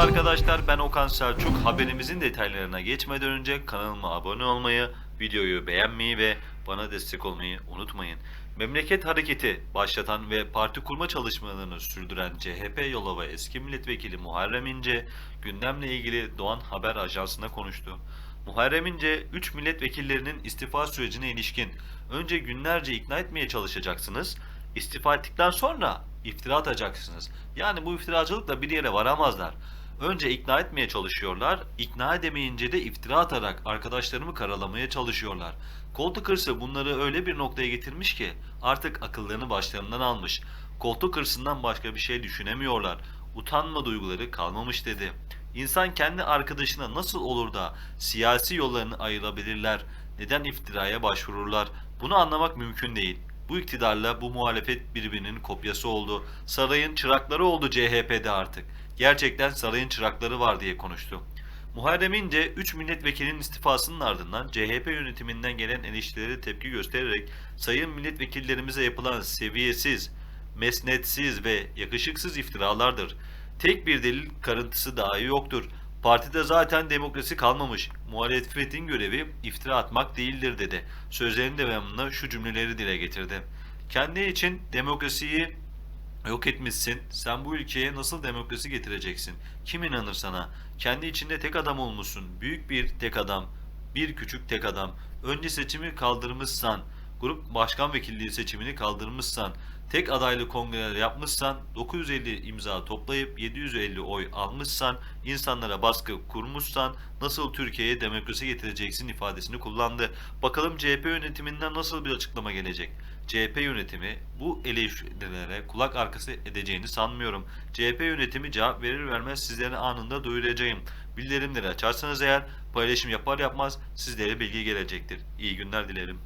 arkadaşlar ben Okan Selçuk. Haberimizin detaylarına geçmeden önce kanalıma abone olmayı, videoyu beğenmeyi ve bana destek olmayı unutmayın. Memleket Hareketi başlatan ve parti kurma çalışmalarını sürdüren CHP Yolova eski milletvekili Muharrem İnce gündemle ilgili Doğan Haber Ajansı'na konuştu. Muharrem İnce 3 milletvekillerinin istifa sürecine ilişkin önce günlerce ikna etmeye çalışacaksınız. İstifa ettikten sonra iftira atacaksınız. Yani bu iftiracılıkla bir yere varamazlar. Önce ikna etmeye çalışıyorlar. İkna edemeyince de iftira atarak arkadaşlarımı karalamaya çalışıyorlar. Koltuk hırsı bunları öyle bir noktaya getirmiş ki artık akıllarını başlarından almış. Koltuk hırsından başka bir şey düşünemiyorlar. Utanma duyguları kalmamış dedi. İnsan kendi arkadaşına nasıl olur da siyasi yollarını ayırabilirler? Neden iftiraya başvururlar? Bunu anlamak mümkün değil. Bu iktidarla bu muhalefet birbirinin kopyası oldu. Sarayın çırakları oldu CHP'de artık. Gerçekten sarayın çırakları var diye konuştu. Muharrem İnce 3 milletvekilinin istifasının ardından CHP yönetiminden gelen eleştirilere tepki göstererek sayın milletvekillerimize yapılan seviyesiz, mesnetsiz ve yakışıksız iftiralardır. Tek bir delil karıntısı dahi yoktur. Partide zaten demokrasi kalmamış. Muhalefetin görevi iftira atmak değildir dedi. Sözlerinin devamında şu cümleleri dile getirdi. Kendi için demokrasiyi yok etmişsin. Sen bu ülkeye nasıl demokrasi getireceksin? Kim inanır sana? Kendi içinde tek adam olmuşsun. Büyük bir tek adam. Bir küçük tek adam. Önce seçimi kaldırmışsan, grup başkan vekilliği seçimini kaldırmışsan, tek adaylı kongreler yapmışsan, 950 imza toplayıp 750 oy almışsan, insanlara baskı kurmuşsan nasıl Türkiye'ye demokrasi getireceksin ifadesini kullandı. Bakalım CHP yönetiminden nasıl bir açıklama gelecek? CHP yönetimi bu eleştirilere kulak arkası edeceğini sanmıyorum. CHP yönetimi cevap verir vermez sizlere anında duyuracağım. Bildirimleri açarsanız eğer paylaşım yapar yapmaz sizlere bilgi gelecektir. İyi günler dilerim.